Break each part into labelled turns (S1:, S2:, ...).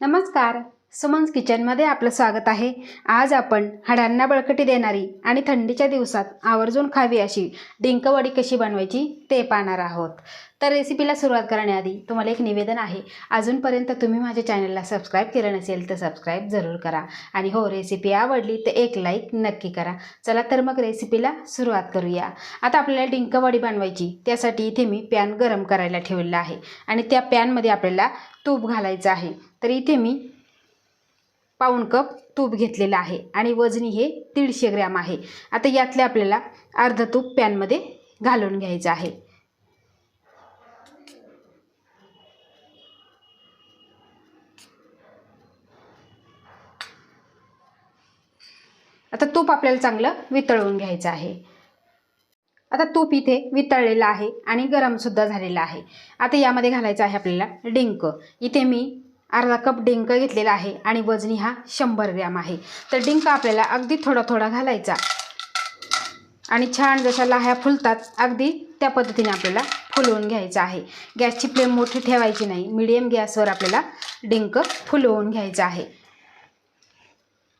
S1: नमस्कार. सुमन्स किचनमध्ये आपलं स्वागत आहे. आज आपण हाडांना बळकटी देणारी आणि थंडीच्या दिवसात आवर्जून खावी अशी डिंकवडी कशी बनवायची ते पाहणार आहोत. तर रेसिपीला सुरुवात करण्याआधी तुम्हाला एक निवेदन आहे. अजूनपर्यंत तुम्ही माझ्या चॅनलला सबस्क्राईब केलं नसेल तर सबस्क्राईब जरूर करा. आणि हो रेसिपी आवडली तर एक लाईक नक्की करा. चला तर मग रेसिपीला सुरुवात करूया. आता आपल्याला डिंकवडी बनवायची त्यासाठी इथे मी पॅन गरम करायला ठेवलेला आहे. आणि त्या पॅनमध्ये आपल्याला तूप घालायचं आहे. तर इथे मी पाऊण कप तूप घेतलेलं आहे आणि वजनी हे दीडशे ग्रॅम आहे. आता यातले आपल्याला अर्ध तूप पॅनमध्ये घालून घ्यायचं आहे. आता तूप आपल्याला चांगलं वितळवून घ्यायचं आहे. आता तूप इथे वितळलेलं आहे आणि गरमसुद्धा झालेलं आहे. आता यामध्ये घालायचं आहे आपल्याला डिंक. इथे मी अर्धा कप डिंक घेतलेला आहे आणि वजनी हा शंभर ग्रॅम आहे. तर डिंक आपल्याला अगदी थोडा थोडा घालायचा. आणि छान जशा लाह्या फुलतात अगदी त्या पद्धतीने आपल्याला फुलवून घ्यायचं आहे. गॅसची फ्लेम मोठी ठेवायची नाही मिडियम गॅसवर आपल्याला डिंक फुलवून घ्यायचं आहे.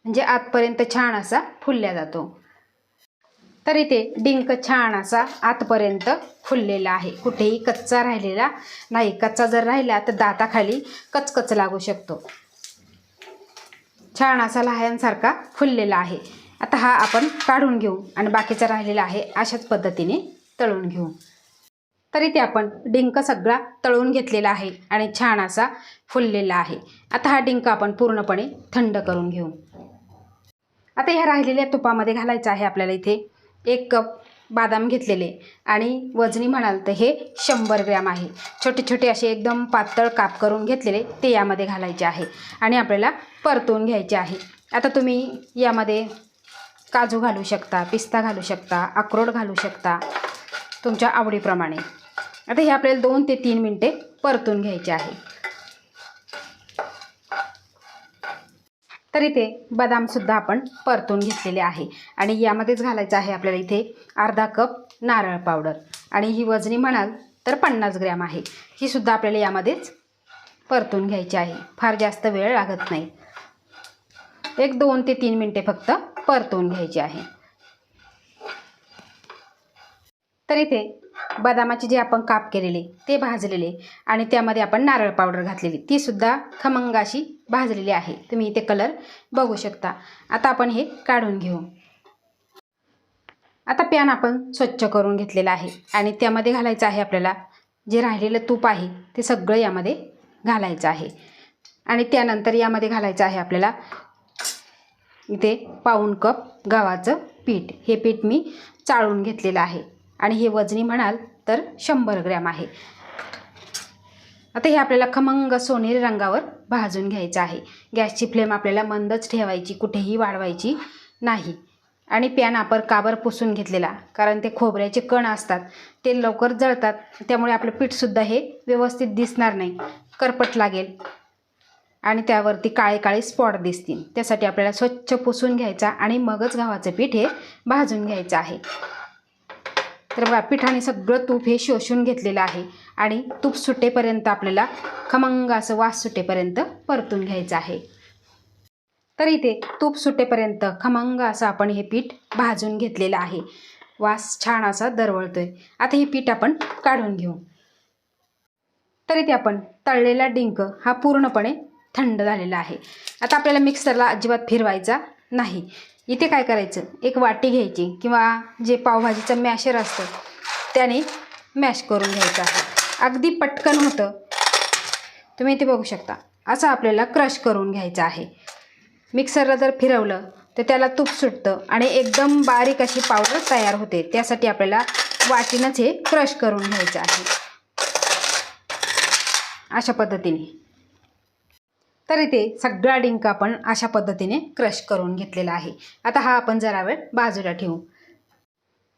S1: म्हणजे आतपर्यंत छान असा फुलल्या जातो. तर इथे डिंक छान असा आतपर्यंत फुललेला आहे. कुठेही कच्चा राहिलेला नाही. कच्चा जर राहिला तर दाताखाली कचकच लागू शकतो. छान असा लहानसारखा फुललेला आहे. आता हा आपण काढून घेऊ आणि बाकीचा राहिलेला आहे अशाच पद्धतीने तळून घेऊ. तर इथे आपण डिंक सगळा तळून घेतलेला आहे आणि छान असा फुललेला आहे. आता हा डिंक आपण पूर्णपणे थंड करून घेऊ. आता ह्या राहिलेल्या तुपामध्ये घालायचं आहे आपल्याला इथे एक कप बादाम घेतलेले. आणि वजनी म्हणाल तर हे शंभर ग्रॅम आहे. छोटे छोटे असे एकदम पातळ काप करून घेतलेले ते यामध्ये घालायचे आहे. आणि आपल्याला परतून घ्यायचे आहे. आता तुम्ही यामध्ये काजू घालू शकता पिस्ता घालू शकता अक्रोड घालू शकता तुमच्या आवडीप्रमाणे. आता हे आपल्याला दोन ते तीन मिनटे परतून घ्यायचे आहे. तर इथे बदामसुद्धा आपण परतून घेतलेले आहे. आणि यामध्येच घालायचं आहे आपल्याला इथे अर्धा कप नारळ पावडर. आणि ही वजनी म्हणाल तर पन्नास ग्रॅम आहे. ही सुद्धा आपल्याला यामध्येच परतून घ्यायची आहे. फार जास्त वेळ लागत नाही. एक दोन ते तीन मिनटे फक्त परतून घ्यायची आहे. तर इथे बदामाचे जे आपण काप केलेले ते भाजलेले आणि त्यामध्ये आपण नारळ पावडर घातलेली तीसुद्धा खमंगाशी भाजलेली आहे. तुम्ही इथे कलर बघू शकता. आता आपण हे काढून घेऊ. आता पॅन आपण स्वच्छ करून घेतलेला आहे आणि त्यामध्ये घालायचं आहे आपल्याला जे राहिलेलं तूप आहे ते सगळं यामध्ये घालायचं आहे. आणि त्यानंतर यामध्ये घालायचं आहे आपल्याला इथे पाऊण कप गव्हाचं पीठ. हे पीठ मी चाळून घेतलेलं आहे. आणि हे वजनी म्हणाल तर शंभर ग्रॅम आहे. आता हे आपल्याला खमंग सोनेरी रंगावर भाजून घ्यायचं आहे. गॅसची फ्लेम आपल्याला मंदच ठेवायची कुठेही वाढवायची नाही. आणि पॅन आपण काबर पुसून घेतलेला कारण ते खोबऱ्याचे कण असतात ते लवकर जळतात त्यामुळे आपलं पीठसुद्धा हे व्यवस्थित दिसणार नाही करपट लागेल. आणि त्यावरती काळे काळे स्पॉट दिसतील. त्यासाठी आपल्याला स्वच्छ पुसून घ्यायचा आणि मगच गव्हाचं पीठ हे भाजून घ्यायचं आहे. तर बघा पिठाने सगळं तूप हे शोषून घेतलेलं आहे आणि तूप सुटेपर्यंत आपल्याला खमंग असं वास सुटेपर्यंत परतून घ्यायचं आहे. तर इथे तूप सुटेपर्यंत खमंग असं आपण हे पीठ भाजून घेतलेलं आहे. वास छान असा दरवळतोय. आता हे पीठ आपण काढून घेऊ. तर इथे आपण तळलेला डिंक हा पूर्णपणे थंड झालेला आहे. आता आपल्याला मिक्सरला अजिबात फिरवायचा नाही. इथे काय करायचं? एक वाटी घ्यायची किंवा जे पावभाजीचं मॅशर असतं त्याने मॅश करून घ्यायचं आहे. अगदी पटकन होतं. तुम्ही इथे बघू शकता. असं आपल्याला क्रश करून घ्यायचं आहे. मिक्सरला जर फिरवलं तर त्याला तूप सुटतं आणि एकदम बारीक अशी पावडर तयार होते. त्यासाठी आपल्याला वाटीनंच हे क्रश करून घ्यायचं आहे. अशा पद्धतीने. तर इथे सगळा डिंक आपण अशा पद्धतीने क्रश करून घेतलेला आहे. आता हा आपण जरा वेळ बाजूला ठेवू.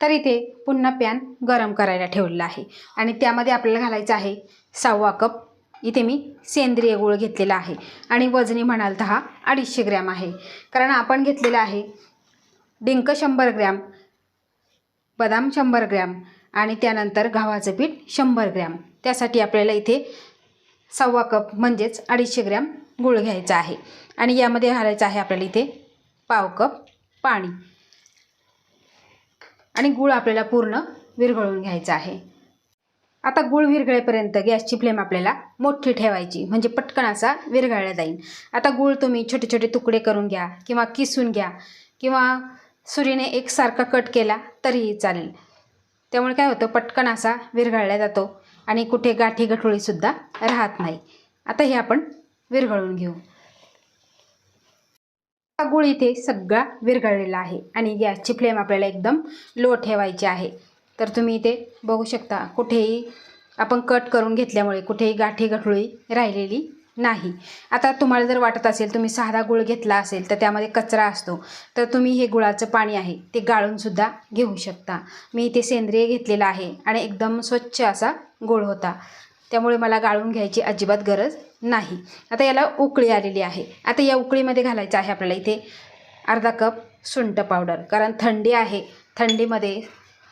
S1: तर इथे पुन्हा पॅन गरम करायला ठेवलेला आहे. आणि त्यामध्ये आपल्याला घालायचं आहे सव्वा कप. इथे मी सेंद्रिय गूळ घेतलेला आहे. आणि वजनी म्हणाल तर हा अडीचशे ग्रॅम आहे. कारण आपण घेतलेला आहे डिंक शंभर ग्रॅम बदाम शंभर ग्रॅम आणि त्यानंतर गव्हाचं पीठ शंभर ग्रॅम. त्यासाठी आपल्याला इथे सव्वा कप म्हणजेच अडीचशे ग्रॅम गूळ घ्यायचा आहे. आणि यामध्ये घालायचं आहे आपल्याला इथे पाव कप पाणी. आणि गूळ आपल्याला पूर्ण विरघळून घ्यायचा आहे. आता गूळ विरघळेपर्यंत गॅसची फ्लेम आपल्याला मोठी ठेवायची म्हणजे पटकन असा विरघळला जाईल. आता गूळ तुम्ही छोटे छोटे तुकडे करून घ्या किंवा किसून घ्या किंवा सुरीने एकसारखा कट केला तरीही चालेल. त्यामुळे काय होतं? पटकन असा विरघळला जातो. आणि कुठे गाठी गठोळीसुद्धा राहत नाही. आता हे आपण विरघळून घेऊ. गुळ इथे सगळा विरघळलेला आहे आणि गॅसची फ्लेम आपल्याला एकदम लो ठेवायची आहे. तर तुम्ही इथे बघू शकता कुठेही आपण कट करून घेतल्यामुळे कुठेही गाठी गठोळी राहिलेली नाही. आता तुम्हाला जर वाटत असेल तुम्ही साधा गुळ घेतला असेल तर त्यामध्ये कचरा असतो. तर तुम्ही हे गुळाचं पाणी आहे ते गाळूनसुद्धा घेऊ शकता. मी इथे सेंद्रिय घेतलेलं आहे आणि एकदम स्वच्छ असा गुळ होता. त्यामुळे मला गाळून घ्यायची अजिबात गरज नाही. आता याला उकळी आलेली आहे. आता या उकळीमध्ये घालायचं आहे आपल्याला इथे अर्धा कप सुंठ पावडर. कारण थंडी आहे. थंडीमध्ये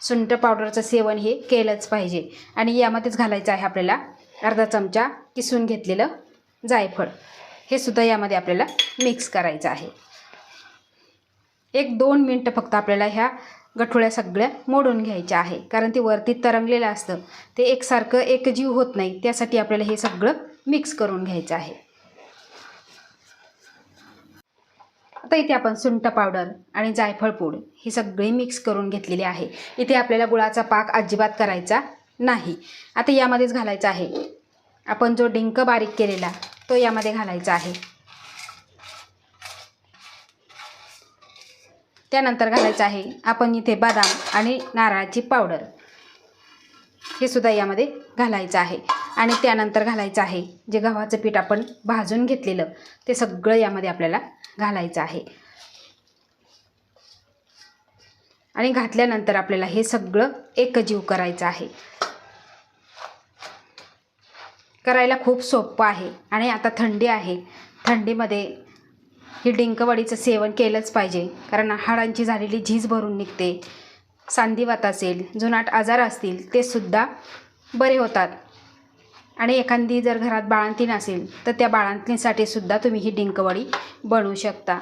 S1: सुंठ पावडरचं सेवन हे केलंच पाहिजे. आणि यामध्येच घालायचं आहे आपल्याला अर्धा चमचा किसून घेतलेलं जायफळ. हे सुद्धा यामध्ये आपल्याला मिक्स करायचं आहे. एक दोन मिनटं फक्त आपल्याला ह्या गठोळ्या सगळ्या मोडून घ्यायच्या आहे. कारण ते वरती तरंगलेलं असतं. ते एकसारखं एकजीव होत नाही. त्यासाठी आपल्याला हे सगळं मिक्स करून घ्यायचं आहे. आता इथे आपण सुंठ पावडर आणि जायफळ पूड ही सगळी मिक्स करून घेतलेली आहे. इथे आपल्याला गुळाचा पाक अजिबात करायचा नाही. आता यामध्येच घालायचा आहे. आपण जो डिंक बारीक केलेला तो यामध्ये घालायचा आहे. त्यानंतर घालायचं आहे आपण इथे बदाम आणि नारळाची पावडर. हे सुद्धा यामध्ये घालायचं आहे. आणि त्यानंतर घालायचं आहे जे गव्हाचं पीठ आपण भाजून घेतलेलं ते सगळं यामध्ये आपल्याला घालायचं आहे. आणि घातल्यानंतर आपल्याला हे सगळं एकजीव करायचं आहे. करायला खूप सोपं आहे आणि आता थंडी आहे. थंडीमध्ये ही डिंकवडीचं सेवन केलंच पाहिजे. कारण हाडांची झालेली झीज भरून निघते. सांधिवात असेल जुनाट आजार असतील ते सुद्धा बरे होतात. आणि एखादी जर घरात बाळंतीण असेल तर त्या बाळंतीणीसाठी सुद्धा तुम्ही ही डिंकवडी बनवू शकता.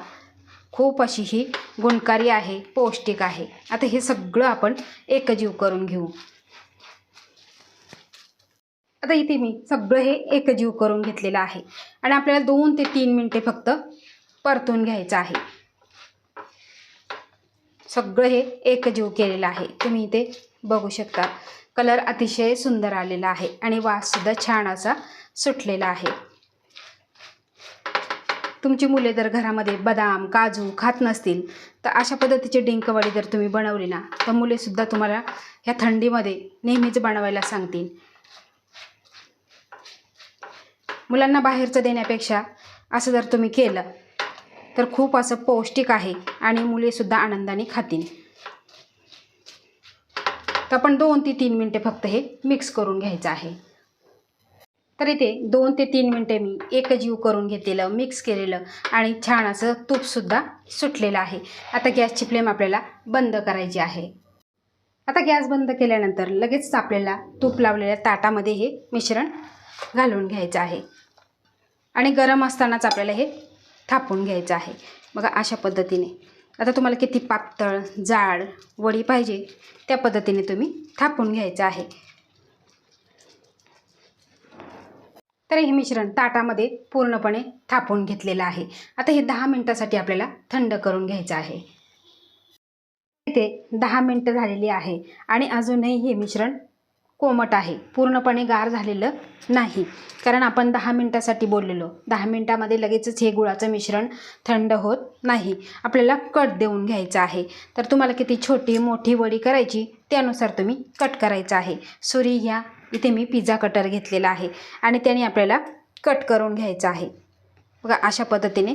S1: खूप अशी ही गुणकारी आहे पौष्टिक आहे. आता हे सगळं आपण एकजीव करून घेऊ. आता इथे मी सगळं हे एकजीव करून घेतलेलं आहे. आणि आपल्याला दोन ते तीन मिनटे फक्त परतून घ्यायचं आहे. सगळं हे एकजीव केलेलं आहे. तुम्ही इथे बघू शकता. कलर अतिशय सुंदर आलेला आहे आणि वाससुद्धा छान असा सुटलेला आहे. तुमची मुले जर घरामध्ये बदाम काजू खात नसतील तर अशा पद्धतीची डिंकवडी जर तुम्ही बनवली ना तर मुलेसुद्धा तुम्हाला ह्या थंडीमध्ये नेहमीच बनवायला सांगतील. मुलांना बाहेरचं देण्यापेक्षा असं जर तुम्ही केलं तर खूप असं पौष्टिक आहे आणि मुलेसुद्धा आनंदाने खातील. तर आपण दोन ते तीन मिनटे फक्त हे मिक्स करून घ्यायचं आहे. तर इथे दोन ते तीन मिनटे मी एकजीव करून घेतलेलं मिक्स केलेलं आणि छान असं तूपसुद्धा सुटलेलं आहे. आता गॅसची फ्लेम आपल्याला बंद करायची आहे. आता गॅस बंद केल्यानंतर लगेच आपल्याला तूप लावलेल्या ताटामध्ये हे मिश्रण घालून घ्यायचं आहे. आणि गरम असतानाच आपल्याला हे थापून घ्यायचं आहे. बघा अशा पद्धतीने. आता तुम्हाला किती पातळ जाड वडी पाहिजे त्या पद्धतीने तुम्ही थापून घ्यायचं आहे. तर हे मिश्रण ताटामध्ये पूर्णपणे थापून घेतलेलं आहे. आता हे दहा मिनटासाठी आपल्याला थंड करून घ्यायचं आहे. इथे दहा मिनटं झालेली आहे आणि अजूनही हे मिश्रण कोमट आहे. पूर्णपणे गार झालेलं नाही. कारण आपण दहा मिनटासाठी बोललेलो. दहा मिनटामध्ये लगेचच हे गुळाचं मिश्रण थंड होत नाही. आपल्याला कट देऊन घ्यायचं आहे. तर तुम्हाला किती छोटी मोठी वडी करायची त्यानुसार तुम्ही कट करायचं आहे. सुरी घ्या. इथे मी पिझ्झा कटर घेतलेला आहे. आणि त्याने आपल्याला कट करून घ्यायचं आहे. बघा अशा पद्धतीने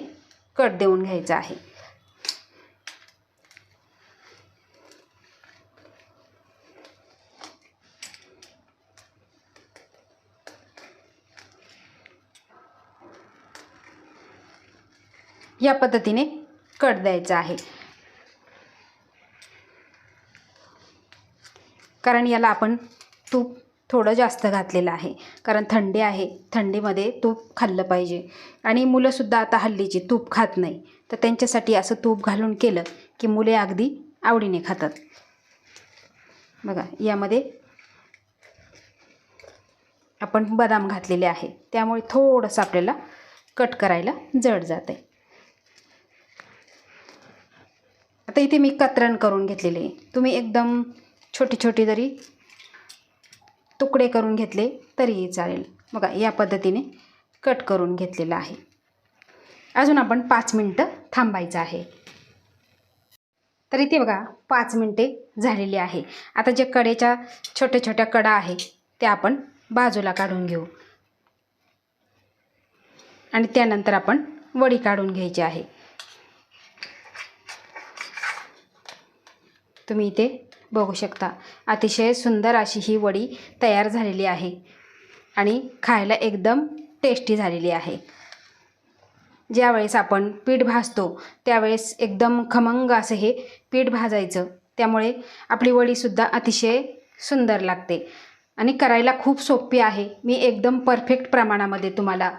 S1: कट देऊन घ्यायचं आहे. या पद्धतीने कट द्यायचा आहे. कारण याला आपण तूप थोडं जास्त घातलेलं आहे. कारण थंडी आहे. थंडीमध्ये तूप खाल्लं पाहिजे. आणि मुलंसुद्धा आता हल्लीची तूप खात नाही. तर त्यांच्यासाठी असं तूप घालून केलं की मुले अगदी आवडीने खातात. बघा यामध्ये आपण बदाम घातलेले आहे. त्यामुळे थोडंसं आपल्याला कट करायला जड जाते आता इथे मी कतरण करून घेतलेले. तुम्ही एकदम छोटी छोटी जरी तुकडे करून घेतले तरीही चालेल. बघा या पद्धतीने कट करून घेतलेलं आहे. अजून आपण पाच मिनटं थांबायचं आहे. तर इथे बघा पाच मिनटे झालेली आहे. आता जे कडेच्या छोट्या छोट्या कडा आहे त्या आपण बाजूला काढून घेऊ. आणि त्यानंतर आपण वडी काढून घ्यायची आहे. तुम्ही इथे बघू शकता. अतिशय सुंदर अशी ही वडी तयार झालेली आहे आणि खायला एकदम टेस्टी झालेली आहे. ज्यावेळेस आपण पीठ भाजतो त्यावेळेस एकदम खमंग असं हे पीठ भाजायचं. त्यामुळे आपली वडीसुद्धा अतिशय सुंदर लागते. आणि करायला खूप सोपी आहे. मी एकदम परफेक्ट प्रमाणामध्ये तुम्हाला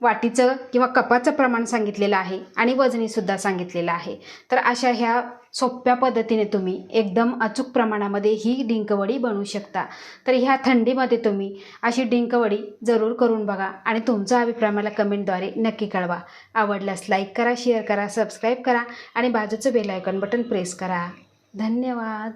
S1: वाटीचं किंवा कपाचं प्रमाण सांगितलेलं आहे आणि वजनीसुद्धा सांगितलेलं आहे. तर अशा ह्या सोप्या पद्धतीने तुम्ही एकदम अचूक प्रमाणामध्ये ही डिंकवडी बनवू शकता. तर ह्या थंडीमध्ये तुम्ही अशी डिंकवडी जरूर करून बघा आणि तुमचा अभिप्राय मला कमेंटद्वारे नक्की कळवा. आवडल्यास लाईक करा शेअर करा सबस्क्राईब करा आणि बाजूचं बेल आयकॉन बटन प्रेस करा. धन्यवाद.